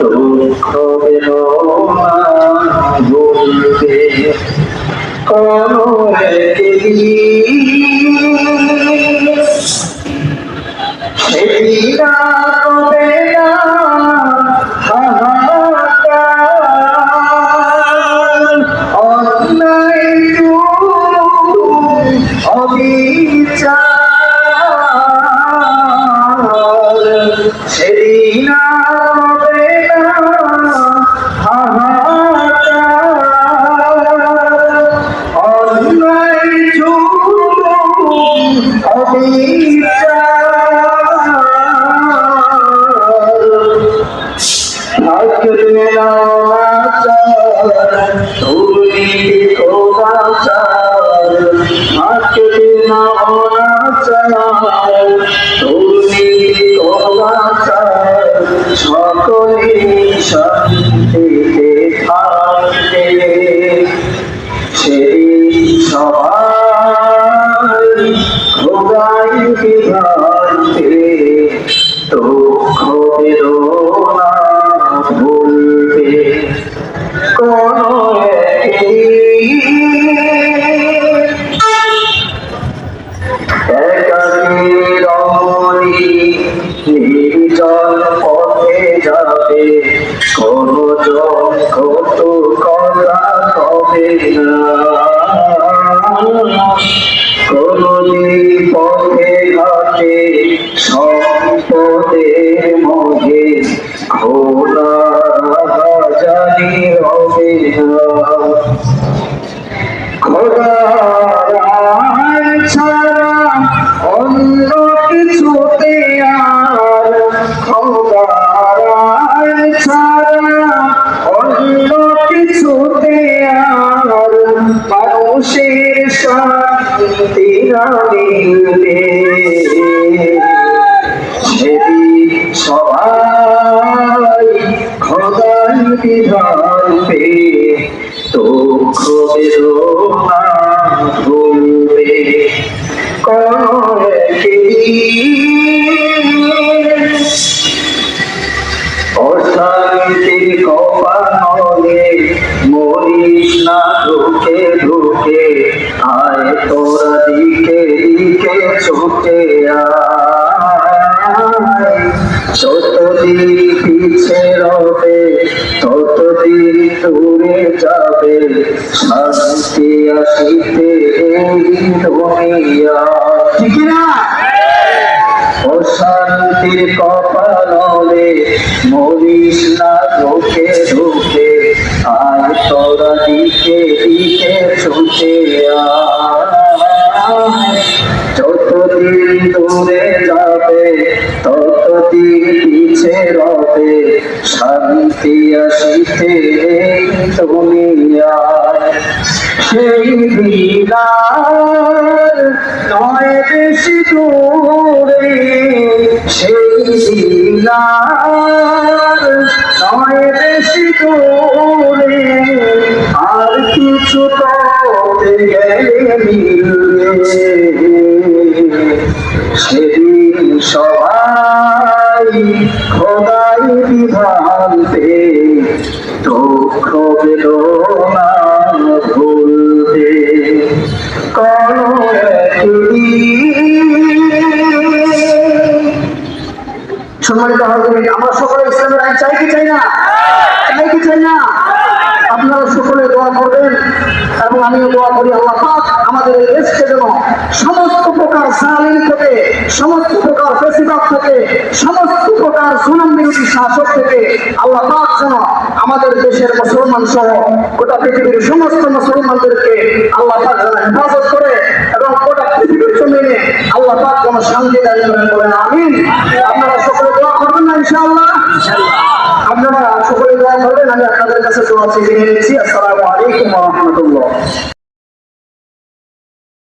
দুঃখ বেদনা বলবে কোন সেদিন হবে না অন্যায় অবিচার কোদাচার সকলে শান্তিতে থাকবে যাবে কত কথা কবে না। কোন পথে ঘাটে সম্পদের মহে খোলা জানি হবে ছাড়া অন্য কিছুতে আর খোদার মিলবে সেদিন সবাই পেয়ে দুঃখ বেদনা ভুলবে অশান্তির কপালে মরিস না ঢুকে। আয় তোরা দিকে দিকে ছুটে যতদিন পিছে রবে ততদিন দূরে যাবে। শান্তি আসিতে এই দুনিয়া। ঠিক না অশান্তির কপালে মরিস না ঢুকে রবে শান্তি আসিতে এই দুনিয়ায় সেই দিনার নয় বেশি দূরে, সেই নয় বেশি দূরে। আর কিছু করতে গেলে মিলবে। সবাই খোদাই বিধান পে দুঃখ বেদনা ভুলবে কোন সম্মানিত ইসলামের আইন চাই কি চাই না? চাই কি চাই না? আপনারা সকলে দোয়া করবেন এবং আমিও দোয়া করি আল্লাহ আমাদের এই দেশকে যেন সমস্ত প্রকার জালিম থেকে, সমস্ত প্রকার বেশিরভাগ থেকে, সমস্ত প্রকার সুনাম বিরোধী শাসক থেকে আল্লাহ পাক যেন আমাদের দেশের মুসলমান সহ গোটা পৃথিবীর সমস্ত মুসলমানদেরকে আল্লাহ পাক যেন হেফাজত করে এবং গোটা পৃথিবীর জমিনে আল্লাহ পাক যেন শান্তি দান করেন বলেন, আমিন। আপনারা সকলে দোয়া করবেন না, ইনশাআল্লাহ? আপনারা সকলে দোয়া করবেন, আমি আপনাদের কাছে দোয়া চেয়ে নিচ্ছি। আসসালামু